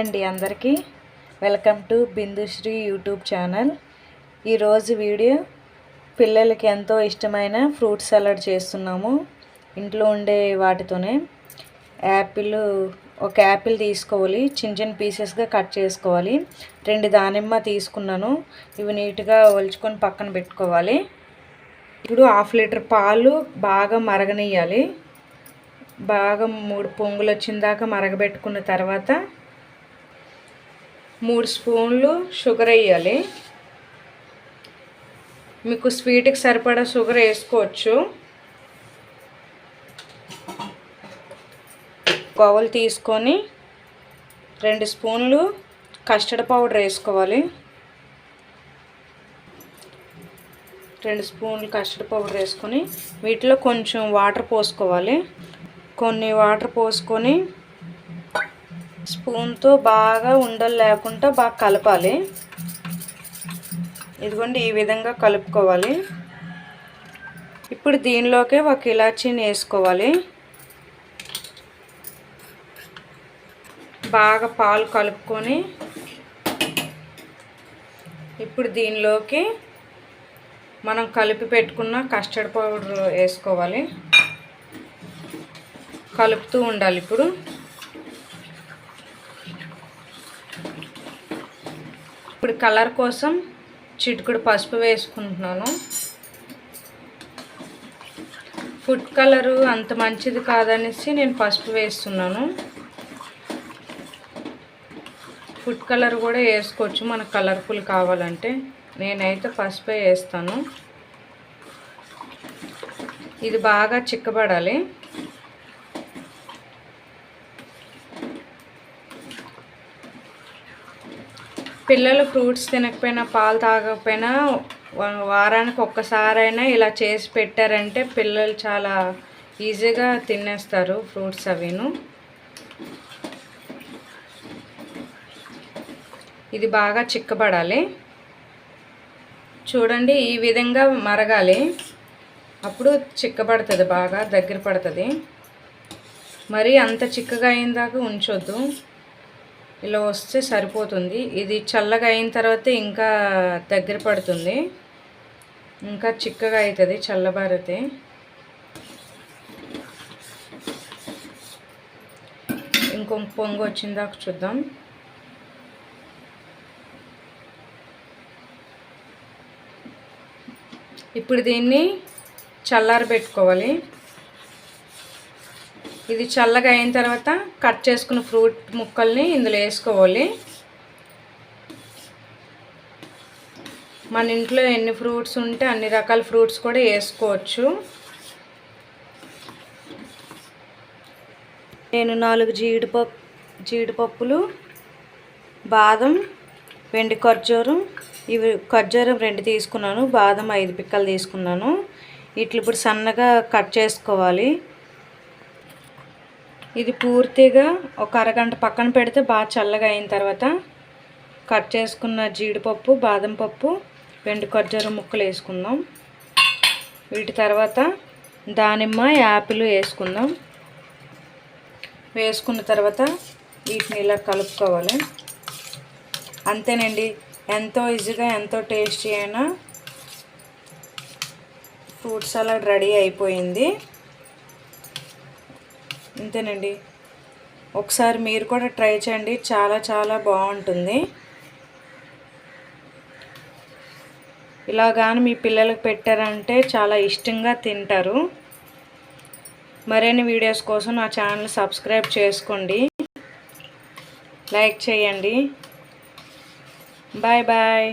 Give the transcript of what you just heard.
అండి అందరికీ. Welcome to Bindushri YouTube channel. ఈరోజు వీడియో పిల్లలకి ఎంతో ఇష్టమైన ఫ్రూట్ సలాడ్ చేస్తున్నాము. ఇంట్లో ఉండే వాటితోనే యాపిల్ ఒక యాపిల్ తీసుకోవాలి. చిన్న చిన్న పీసెస్గా కట్ చేసుకోవాలి. రెండు దానిమ్మ తీసుకున్నాను. ఇవి నీట్గా ఒలుచుకొని పక్కన పెట్టుకోవాలి. ఇప్పుడు హాఫ్ లీటర్ పాలు బాగా మరగనియ్యాలి. బాగా మూడు పొంగులు వచ్చిన దాకా మరగబెట్టుకున్న తర్వాత మూడు స్పూన్లు షుగర్ వేయాలి. మీకు స్వీట్కి సరిపడా షుగర్ వేసుకోవచ్చు. బౌల్ తీసుకొని రెండు స్పూన్లు కస్టర్డ్ పౌడర్ వేసుకోవాలి. రెండు స్పూన్లు కస్టర్డ్ పౌడర్ వేసుకొని వీటిలో కొంచెం వాటర్ పోసుకోవాలి. కొన్ని వాటర్ పోసుకొని స్పూన్తో బాగా ఉండలు లేకుండా బాగా కలపాలి. ఇదిగోండి ఈ విధంగా కలుపుకోవాలి. ఇప్పుడు దీనిలోకే ఒక ఇలాచీని వేసుకోవాలి. బాగా పాలు కలుపుకొని ఇప్పుడు దీనిలోకి మనం కలిపి పెట్టుకున్న కస్టర్డ్ పౌడర్ వేసుకోవాలి. కలుపుతూ ఉండాలి ఇప్పుడు. ఇప్పుడు కలర్ కోసం చిటుకుడు పసుపు వేసుకుంటున్నాను. ఫుడ్ కలరు అంత మంచిది కాదనేసి నేను పసుపు వేస్తున్నాను. ఫుడ్ కలర్ కూడా వేసుకోవచ్చు మనకు కలర్ఫుల్ కావాలంటే. నేనైతే పసుపే వేస్తాను. ఇది బాగా చిక్కబడాలి. పిల్లలు ఫ్రూట్స్ తినకపోయినా పాలు తాగకపోయినా వారానికి ఒక్కసారైనా ఇలా చేసి పెట్టారంటే పిల్లలు చాలా ఈజీగా తినేస్తారు ఫ్రూట్స్ అవిను. ఇది బాగా చిక్కబడాలి. చూడండి ఈ విధంగా మరగాలి. అప్పుడు చిక్కబడుతుంది బాగా దగ్గర పడుతుంది. మరి అంత చిక్కగా అయిన దాకా ఉంచొద్దు. ఇలా వస్తే సరిపోతుంది. ఇది చల్లగా అయిన తర్వాత ఇంకా దగ్గర పడుతుంది. ఇంకా చిక్కగా అవుతుంది చల్లబారితే. ఇంకొక పొంగు వచ్చిందాక చూద్దాం. ఇప్పుడు దీన్ని చల్లారి పెట్టుకోవాలి ఇది చల్లగా అయిన తర్వాత కట్ చేసుకున్న ఫ్రూట్ ముక్కల్ని ఇందులో వేసుకోవాలి. మన ఇంట్లో ఎన్ని ఫ్రూట్స్ ఉంటే అన్ని రకాల ఫ్రూట్స్ కూడా వేసుకోవచ్చు. నేను నాలుగు జీడిపప్పు జీడిపప్పులు బాదం వెండి ఖర్జూరం ఇవి ఖర్జూరం రెండు తీసుకున్నాను బాదం ఐదు పిక్కలు తీసుకున్నాను. ఇట్లు ఇప్పుడు సన్నగా కట్ చేసుకోవాలి. ఇది పూర్తిగా ఒక అరగంట పక్కన పెడితే బాగా చల్లగా అయిన తర్వాత కట్ చేసుకున్న జీడిపప్పు బాదం పప్పు వెండి ఖర్జూరం ముక్కలు వేసుకుందాం. వీటి తర్వాత దానిమ్మ యాపిల్ వేసుకుందాం. వేసుకున్న తర్వాత వీటిని ఇలా కలుపుకోవాలి. అంతేనండి ఎంతో ఈజీగా ఎంతో టేస్టీ అయినా ఫ్రూట్ సలాడ్ రెడీ అయిపోయింది. ఇంతేనండి ఒకసారి మీరు కూడా ట్రై చేయండి. చాలా చాలా బాగుంటుంది. ఇలా కానీ మీ పిల్లలకు పెట్టారంటే చాలా ఇష్టంగా తింటారు. మరిన్ని వీడియోస్ కోసం నా ఛానల్ సబ్స్క్రైబ్ చేసుకోండి. లైక్ చేయండి. Bye bye.